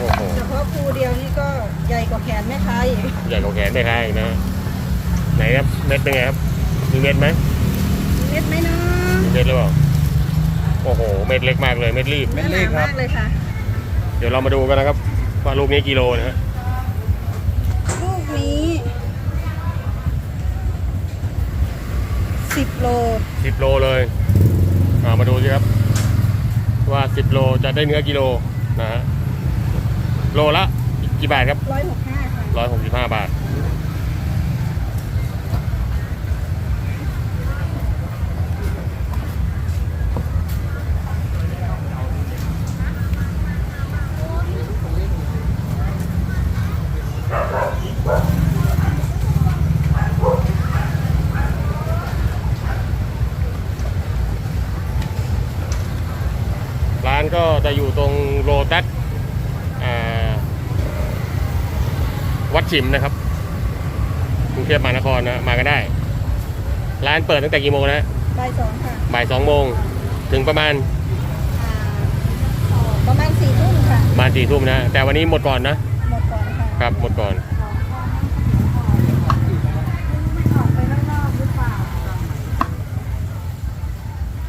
โอ้โหเฉพาะภูเดียวนี่ก็ใหญ่กว่าแขนแม่ค้าอีกใหญ่กว่าแขนได้ค้าอีกนะ ไหนครับเม็ดเป็นไงครับ มีเม็ดไหมเม็ดไหมเนาะมีเม็ดหรือเปล่าโอ้โห เม็ดเล็กมากเลย เม็ดรีบ เม็ดเล็กครับหนามากเลยค่ะ เดี๋ยวเรามาดูกันนะครับ ว่าลูกนี้กิโลนะฮะลูกนี้สิบโล สิบโลเลยอ่ามาดูสิครับ ว่าสิบโลจะได้เนื้อกิโลนะฮะ โลละกี่บาทครับร้อยหกห้าค่ะร้อยหกสิบห้าบาท ร้านก็จะอยู่ตรงโรตัสอ่า วัดฉิมนะครับกรุงเทพมหานครนะมากันได้ ร้านเปิดตั้งแต่กี่โมงนะใบสองค่ะบ่ายสองโมงถึงประมาณอ่าประมาณสี่ทุ่มค่ะ ประมาณสี่ทุ่มนะ แต่วันนี้หมดก่อนนะหมดก่อนค่ะครับหมดก่อน ออกไปข้างนอกหรือเปล่า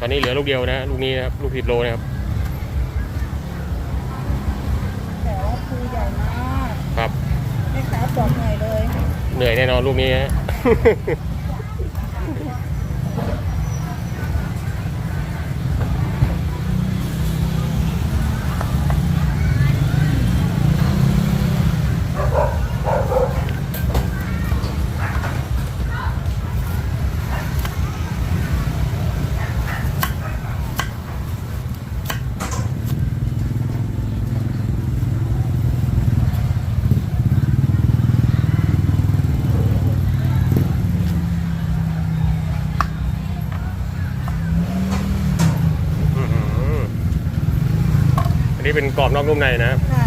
ตอนนี้เหลือลูกเดียวนะลูกนี้นะครับลูกสิบโลนะครับ แต่ว่าภูใหญ่มากครับ จอดเหนื่อยเลย เหนื่อยแน่นอนลูกนี้ฮะ อื้อหือ อันนี้เป็นกรอบนอกนุ่มในนะครับค่ะ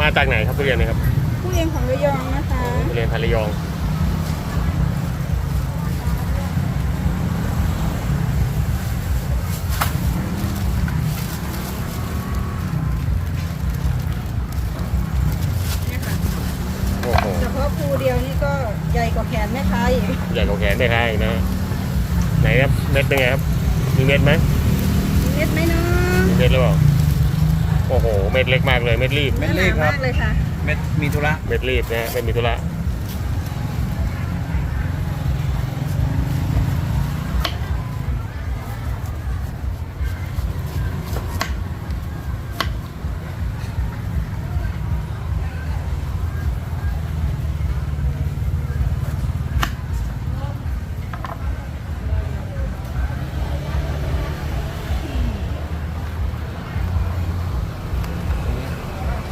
มาจากไหนครับทุเรียนเนะครับ ผู้เรียนของระยองนะคะ ทุเรียนพันระยอง เนี่ยค่ะ โอ้โห เฉพาะภูเดียวนี่ก็ใหญ่กว่าแขนแม่ค้าอีกใหญ่กว่าแขนได้ค้าอีกนะไหนครับเม็ดเป็นไงครับมีเม็ดไหมเม็ดไหมเนาะมีเม็ดหรือเปล่าโอ้โหเม็ดเล็กมากเลยเม็ดรีบเม็ดเล็กครับหนามากเลยค่ะ เม็ดมีธุระเม็ดรีบนะฮะไม่มีธุระ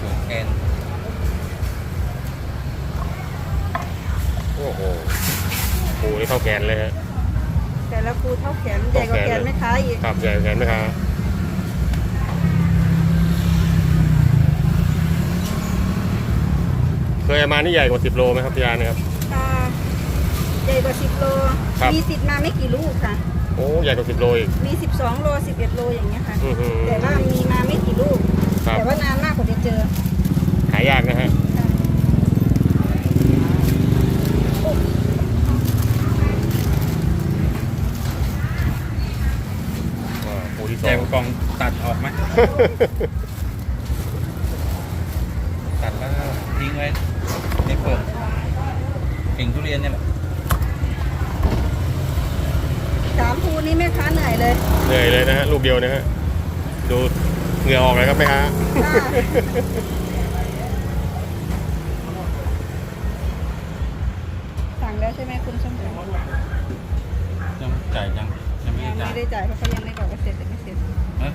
ส่วนแกน โอ้โหโอ้โหนี่ เท่าแขนเลยฮะแต่ละภูเท่าแขนใหญ่กว่าแขนแม่ค้าอีกครับใหญ่กว่าแขนไหมครับเคยเอามานี่ใหญ่กว่าสิบโลไหมครับพี่ยานะครับ ค่ะใหญ่กว่าสิบโล ครับ มีสิทธิ์มาไม่กี่ลูกค่ะ โอ้ใหญ่กว่าสิบโลอีก มีสิบสองโลสิบเอ็ดโลอย่างเงี้ยค่ะ อื้อหือแต่ว่ามีมาไม่กี่ลูก ครับ แต่ว่านานมากกว่าจะเจอ หายากนะฮะ ค่ะ อ่าปูที่ สใหญ่องกว่ากล่องตัดออกไหม ตัดแล้วก็ทิ้งไว้ในเปลือกกิ่งทุเรียนเนี่ยแหละสามภูนี้แม่ค้าเหนื่อยเลยเหนื่อยเลยนะฮะลูกเดียวนะฮะดูเหงื่อออกเลยครับไหมฮะค่ะสั่งแล้วใช่ไหมคุณชมพูยังจ่ายยัง ยังไม่ยัได้งจ่ายไม่ได้จ่ายเพราะเขายังไม่บอกว่าเสร็จหรือไม่เสร็จเอ้ย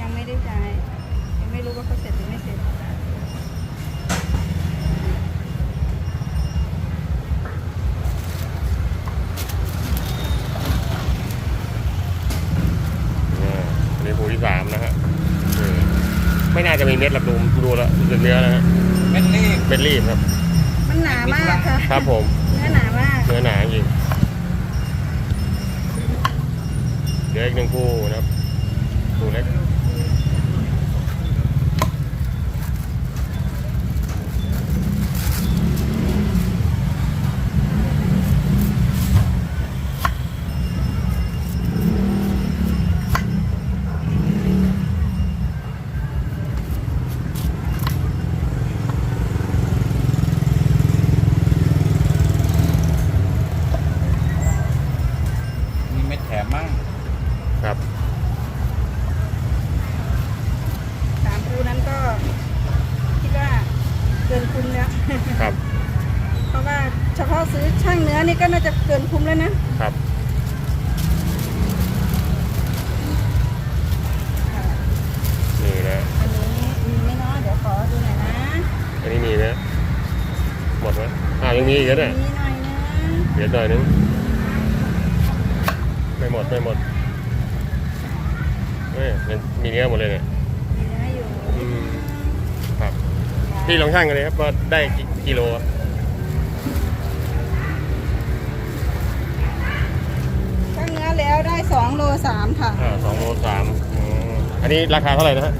ยังไม่ได้จ่ายยังไม่รู้ว่าเขาเสร็จหรือไม่เสร็จอ่าอันนี้ปูที่สามนะฮะเออไม่น่าจะมีเม็ดหลับดูดูแล้วดูจากเนื้อนะฮะเม็ดเล็กเม็ดรีบครับ มันหนามากค่ะ ครับผม เล็กหนึ่งคู่นะครับ คู่เล็ก มีเม็ดแถมมั่ง ครับ สามภูนั้นก็คิดว่าเกินคุ้มแล้ว ครับ เพราะว่าเฉพาะ ซื้อช่างเนื้อนี่ก็น่าจะเกินคุ้มแล้วนะ ครับค่ะนี่นะ อันนี้มีไหม่น้อยเดี๋ยวขอดูหน่อยนะอันนี้มีไหมหมดไหมอ่ายังมีอีกนะเนี่ยมีหน่อยนะเดี๋ยวหน่อยนึง ไม่หมดไม่หมดเอ้ยมันมีเนื้อหมดเลยเนี่ย มีเนื้ออยู่อืม ครับ พี่ลองชั่งกันเลยครับว่าได้กี่กิโลครับ ได้สองโลสามค่ะ อ่าสองโลสามอืมอันนี้ราคาเท่าไหร่นะฮะ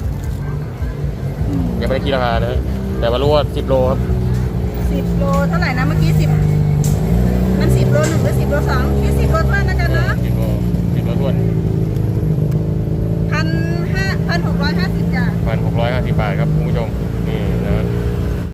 ยังไม่ได้คิดราคานะฮะแต่ว่ารู้ว่าสิบโลครับสิบโลเท่าไหร่นะเมื่อกี้สิบมันสิบโลหนึ่งหรือสิบโลสองพี่สิบโลท่านนะกันนะสิบโลสิบโลท้วนพันห้าพันหกร้อยห้าสิบจ้ะ พันหกร้อยห้าสิบบาทครับคุณผู้ชม